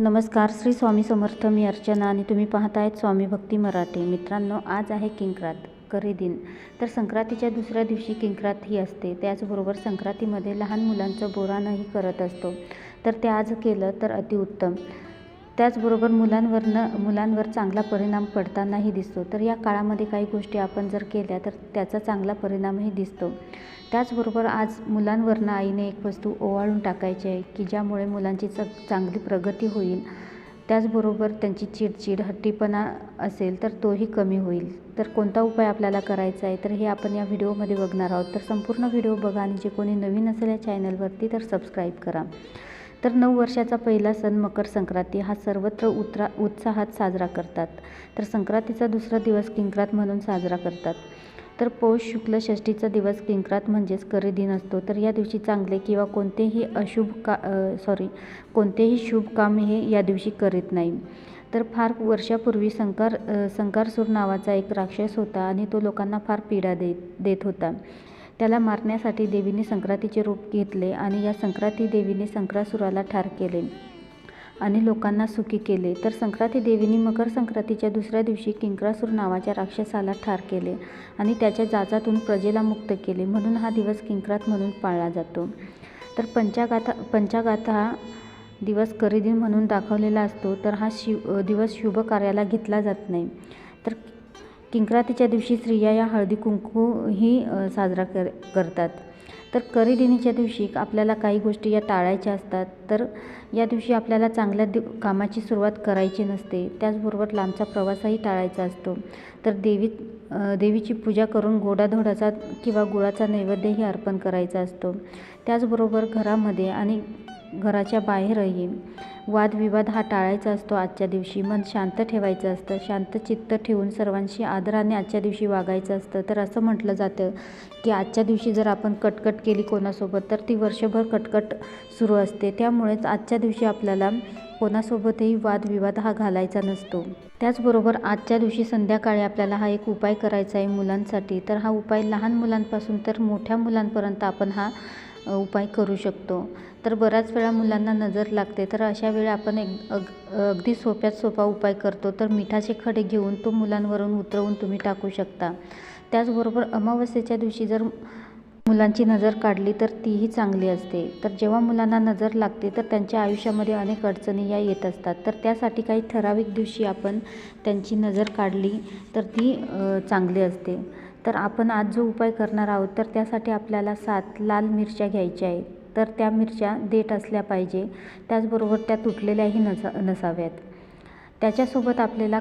नमस्कार श्री स्वामी समर्थ मी अर्चना आणि तुम्ही पाहतायत स्वामी भक्ती मराठी. मित्रांनो आज आहे किंक्रात करी दिन. तर संक्रांतीच्या दुसऱ्या दिवशी किंक्रात ही असते. त्याचबरोबर संक्रांतीमध्ये लहान मुलांचं बोरानही करत असतो. तर ते आज केलं तर अतिउत्तम. त्याचबरोबर मुलांवरनं मुलांवर चांगला परिणाम पडतानाही दिसतो. तर या काळामध्ये काही गोष्टी आपण जर केल्या तर त्याचा चांगला परिणामही दिसतो. त्याचबरोबर आज मुलांवरनं आईने एक वस्तू ओवाळून टाकायची आहे की ज्यामुळे मुलांची च चांगली प्रगती होईल. त्याचबरोबर त्यांची चिडचिड हट्टीपणा असेल तर तोही कमी होईल. तर कोणता उपाय आपल्याला करायचा आहे तर हे आपण या व्हिडिओमध्ये बघणार आहोत. तर संपूर्ण व्हिडिओ बघा आणि जे कोणी नवीन असेल या चॅनलवरती तर सबस्क्राईब करा. तर नऊ वर्षाचा पहिला सण मकर संक्रांती हा सर्वत्र उत्रा उत्साहात साजरा करतात. तर संक्रांतीचा दुसरा दिवस किंक्रात म्हणून साजरा करतात. तर पौष शुक्ल षष्टीचा दिवस किंक्रात म्हणजेच करी दिन असतो. तर या दिवशी चांगले किंवा कोणतेही अशुभ का सॉरी कोणतेही शुभ काम हे या दिवशी करीत नाही. तर फार वर्षापूर्वी संकार संकारसूर नावाचा एक राक्षस होता आणि तो लोकांना फार पीडा देत देत होता. त्याला मारण्यासाठी देवीने संक्रांतीचे रूप घेतले आणि या संक्रांती देवीने संक्रासुराला ठार केले आणि लोकांना सुखी केले. तर संक्रांती देवीने मकर संक्रांतीच्या दुसऱ्या दिवशी किंक्रासूर नावाच्या राक्षसाला ठार केले आणि त्याच्या जाचातून प्रजेला मुक्त केले. म्हणून हा दिवस किंक्रात म्हणून पाळला जातो. तर पंचागाथा पंचागाथा हा दिवस खरेदी म्हणून दाखवलेला असतो. तर हा शिव दिवस शुभ कार्याला घेतला जात नाही. तर किंक्रातीच्या दिवशी स्त्रिया या हळदी कुंकूही साजरा कर करतात. तर करीदिनीच्या दिवशी आपल्याला काही गोष्टी या टाळायच्या असतात. तर या दिवशी आपल्याला चांगल्या दिव कामाची सुरुवात करायची नसते. त्याचबरोबर लांबचा प्रवासही टाळायचा असतो. तर देवी देवीची पूजा करून गोडाधोडाचा किंवा गुळाचा नैवेद्यही अर्पण करायचा असतो. त्याचबरोबर घरामध्ये आणि घराच्या बाहेरही वादविवाद हा टाळायचा असतो आजच्या दिवशी. मन शांत ठेवायचं असतं. शांत चित्त ठेवून सर्वांशी आदराने आजच्या दिवशी वागायचं असतं. तर असं म्हटलं जातं की आजच्या दिवशी जर आपण कटकट केली कोणासोबत तर ती वर्षभर कटकट सुरू असते. त्यामुळेच आजच्या दिवशी आपल्याला कोणासोबतही वादविवाद हा घालायचा नसतो. त्याचबरोबर आजच्या दिवशी संध्याकाळी आपल्याला हा एक उपाय करायचा आहे मुलांसाठी. तर हा उपाय लहान मुलांपासून तर मोठ्या मुलांपर्यंत आपण हा उपाय करू शकतो. तर बऱ्याच वेळा मुलांना नजर लागते. तर अशा वेळी आपण एक अग अगदी सोप्यात सोपा उपाय करतो. तर मिठाचे खडे घेऊन तो मुलांवरून उतरवून तुम्ही टाकू शकता. त्याचबरोबर अमावस्येच्या दिवशी जर मुलांची नजर काढली तर तीही चांगली असते. तर जेव्हा मुलांना नजर लागते तर त्यांच्या आयुष्यामध्ये अनेक अडचणी या येत असतात. तर त्यासाठी काही ठराविक दिवशी आपण त्यांची नजर काढली तर ती चांगली असते. तर आपण आज जो उपाय करणार आहोत तर त्यासाठी आपल्याला सात लाल मिरच्या घ्यायच्या आहेत. तर त्या मिरच्या देठ असल्या पाहिजे. त्याचबरोबर त्या तुटलेल्याही नसा नसाव्यात. त्याच्यासोबत आपल्याला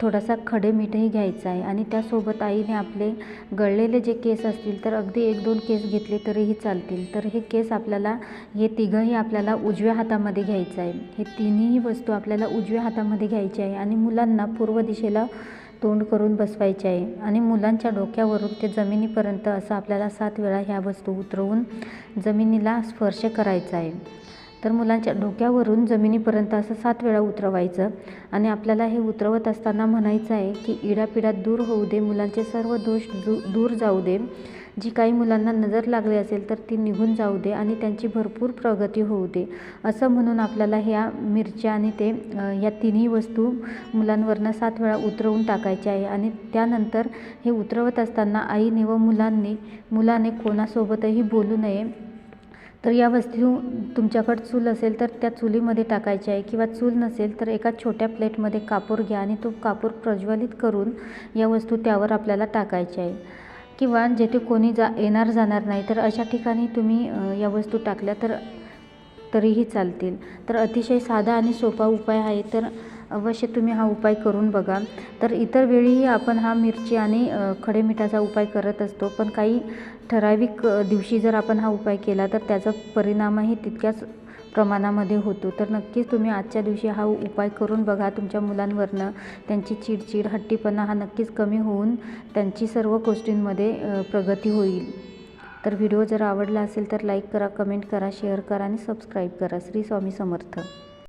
थोडासा खडे मीठही घ्यायचं आहे आणि त्यासोबत आईने आपले गळलेले जे केस असतील तर अगदी एक दोन केस घेतले तरीही चालतील. तर हे केस आपल्याला हे तिघंही आपल्याला उजव्या हातामध्ये घ्यायचं आहे. हे तिन्ही वस्तू आपल्याला उजव्या हातामध्ये घ्यायची आहे आणि मुलांना पूर्व दिशेला तोंड करून बसवायचे आहे आणि मुलांच्या डोक्यावरून ते जमिनीपर्यंत असं आपल्याला सात वेळा ह्या वस्तू उतरवून जमिनीला स्पर्श करायचा आहे. तर मुलांच्या डोक्यावरून जमिनीपर्यंत असं सात वेळा उतरवायचं आणि आपल्याला हे उतरवत असताना म्हणायचं आहे की इडापिडा दूर होऊ दे मुलांचे सर्व दोष दू दूर जाऊ दे. जी काही मुलांना नजर लागली असेल तर ती निघून जाऊ दे आणि त्यांची भरपूर प्रगती होऊ दे. असं म्हणून आपल्याला ह्या मिरच्या आणि ते या तिन्ही वस्तू मुलांवरनं सात वेळा उतरवून टाकायच्या आहे आणि त्यानंतर हे उतरवत असताना आईने व मुलांनी मुलाने कोणासोबतही बोलू नये. तर या वस्तू तुमच्याकडं चूल असेल तर त्या चुलीमध्ये टाकायच्या आहे किंवा चूल नसेल तर एका छोट्या प्लेटमध्ये कापूर घ्या आणि तो कापूर प्रज्वलित करून या वस्तू त्यावर आपल्याला टाकायच्या आहे. किंवा जेथे कोणी जा येणार जाणार नाही तर अशा ठिकाणी तुम्ही या वस्तू टाकल्या तर तरीही चालतील. तर अतिशय साधा आणि सोपा उपाय आहे. तर अवश्य तुम्ही हा उपाय करून बघा. तर इतर वेळीही आपण हा मिरची आणि खडे मिठाचा उपाय करत असतो. पण काही ठराविक दिवशी जर आपण हा उपाय केला तर त्याचा परिणामही तितक्याच प्रमाणामध्ये होतो. तर नक्कीच तुम्ही आजच्या दिवशी हा उपाय करून बघा. तुमच्या मुलांवरनं त्यांची चिडचिड हट्टीपणा हा नक्कीच कमी होऊन त्यांची सर्व गोष्टींमध्ये प्रगती होईल. तर व्हिडिओ जर आवडला असेल तर लाईक करा कमेंट करा शेअर करा आणि सबस्क्राईब करा. श्री स्वामी समर्थ.